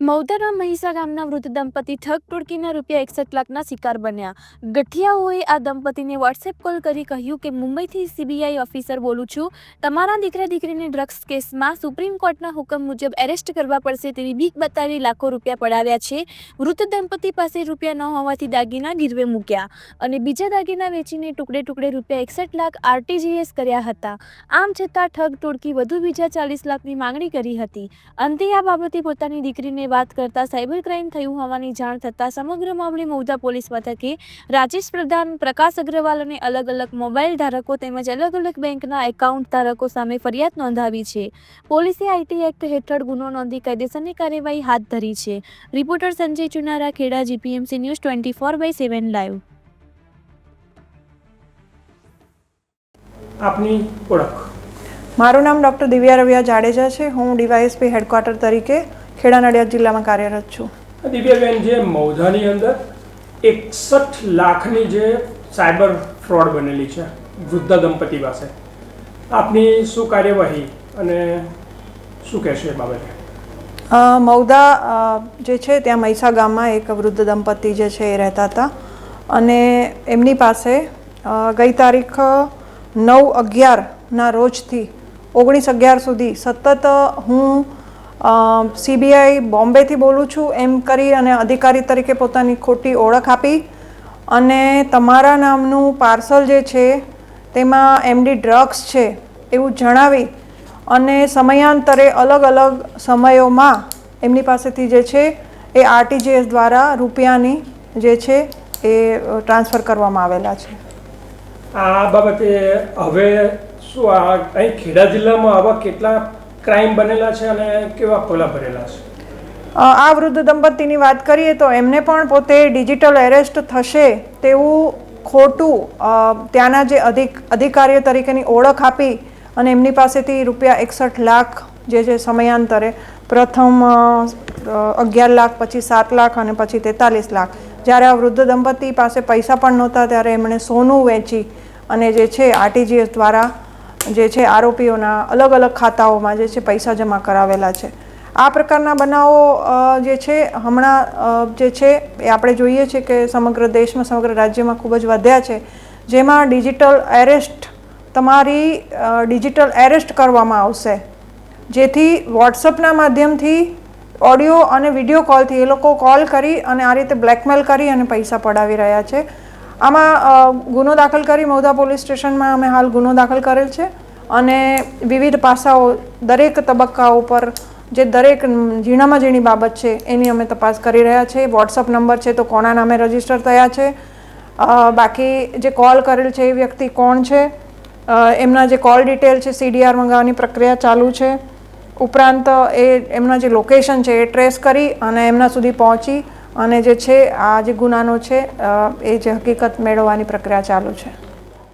મૌદાના મહીસા ગામના વૃદ્ધ દંપતી ઠગ ટોળકીના રૂપિયા એકસઠ લાખના શિકાર બન્યા. ગઠિયાઓએ આ દંપતીને વોટ્સએપ કોલ કરી કહ્યું કે, મુંબઈથી સીબીઆઈ ઓફિસર બોલું છું. તમારા દીકરા દીકરીને ડ્રગ્સ કેસમાં સુપ્રીમ કોર્ટના હુકમ મુજબ એરેસ્ટ કરવા પડશે તેવી બીક બતાવી લાખો રૂપિયા પડાવ્યા છે. વૃદ્ધ દંપતી પાસે રૂપિયા ન હોવાથી દાગીના ગીરવે મૂક્યા અને બીજા દાગીના વેચીને ટુકડે ટુકડે રૂપિયા એકસઠ લાખ આરટીજીએસ કર્યા હતા. આમ છતાં ઠગ ટોળકી વધુ બીજા ચાલીસ લાખની માંગણી કરી હતી. અંતે આ બાબતે પોતાની દીકરીને વાત કરતા સાયબર ક્રાઇમ થયું હોવાની જાણ થતાં સમગ્ર મામલે મૌદા પોલીસ મથકે રાજેશ પ્રધાન પ્રકાશ અગ્રવાલ અને અલગ અલગ મોબાઈલ ધારકો તેમજ અલગ અલગ બેંકના એકાઉન્ટ ધારકો સામે ફરિયાદ નોંધાવી છે. પોલીસે આઈટી એક્ટ હેઠળ ગુનો નોંધી કાયદેસરની કાર્યવાહી હાથ ધરી છે. Reporter Sanjay Chunara Kheda GPMC news twenty four by seven live. આપની ઓળખ. મારું નામ ડૉક્ટર દિવ્યા રવિયા જાડેજા છે. હું ડીવાયએસપી હેડક્વાર્ટર તરીકે ખેડા નડિયાદ જિલ્લામાં કાર્યરત છું. દિવ્યાબેન જે મૌધાની અંદર એકસઠ લાખની જે સાયબર ફ્રોડ બનેલી છે વૃદ્ધ દંપતી પાસે. આપની શું કાર્યવાહી અને શું કહેશો એ બાબતે? મૌદા જે છે ત્યાં મહીસા ગામમાં એક વૃદ્ધ દંપતી જે છે એ રહેતા હતા. અને એમની પાસે ગઈ તારીખ નવ અગિયારના રોજથી ઓગણીસ અગિયાર સુધી સતત હું સીબીઆઈ બોમ્બેથી બોલું છું એમ કરી અને અધિકારી તરીકે પોતાની ખોટી ઓળખ આપી અને તમારા નામનું પાર્સલ જે છે તેમાં એમડી ડ્રગ્સ છે એવું જણાવી અને સમયાંતરે અલગ અલગ સમયોમાં એમની પાસેથી જે છે એ આરટીજીએસ દ્વારા રૂપિયાની જે છે એ ટ્રાન્સફર કરવામાં આવેલા છે. આ બાબતે હવે શું આ અહીં ખેડા જિલ્લામાં આવા કેટલા ક્રાઇમ બનેલા છે અને કેવા પગલાં ભરેલા છે? આ વૃદ્ધ દંપતીની વાત કરીએ તો એમને પણ પોતે ડિજિટલ એરેસ્ટ થશે તેવું ખોટું ત્યાંના જે અધિક, અધિકારીઓ તરીકેની ઓળખ આપી અને એમની પાસેથી રૂપિયા એકસઠ લાખ જે છે સમયાંતરે પ્રથમ અગિયાર લાખ, પછી સાત લાખ અને પછી તેતાલીસ લાખ. જ્યારે આ વૃદ્ધ દંપતી પાસે પૈસા પણ નહોતા ત્યારે એમણે સોનું વેચી અને જે છે આરટીજીએસ દ્વારા જે છે, આરોપીઓના અલગ અલગ ખાતાઓમાં જે છે, પૈસા જમા કરાવેલા છે. આ પ્રકારના બનાવો જે છે, હમણાં જે છે, એ આપણે જોઈએ છે કે સમગ્ર દેશમાં, સમગ્ર રાજ્યમાં ખૂબ જ વધ્યા છે. જેમાં ડિજિટલ એરેસ્ટ, તમારી ડિજિટલ એરેસ્ટ કરવામાં આવશે. જેથી વોટ્સઅપના માધ્યમથી ઓડિયો અને વીડિયો કોલથી એ લોકો કોલ કરી અને આ રીતે બ્લેકમેલ કરી અને પૈસા પડાવી રહ્યા છે. આમાં ગુનો દાખલ કરી મૌદા પોલીસ સ્ટેશનમાં અમે હાલ ગુનો દાખલ કરેલ છે અને વિવિધ પાસાઓ, દરેક તબક્કાઓ પર જે દરેક ઝીણામાં ઝીણી બાબત છે એની અમે તપાસ કરી રહ્યા છીએ વોટ્સઅપ નંબર છે તો કોના નામે રજિસ્ટર થયા છે. બાકી જે કોલ કરેલ છે એ વ્યક્તિ કોણ છે? એમના જે કોલ ડિટેલ છે સીડીઆર મંગાવવાની પ્રક્રિયા ચાલુ છે. ઉપરાંત એ એમના જે લોકેશન છે એ ટ્રેસ કરી અને એમના સુધી પહોંચી અને જે છે આ જે ગુનાનો છે એ જે હકીકત મેળવવાની પ્રક્રિયા ચાલુ છે.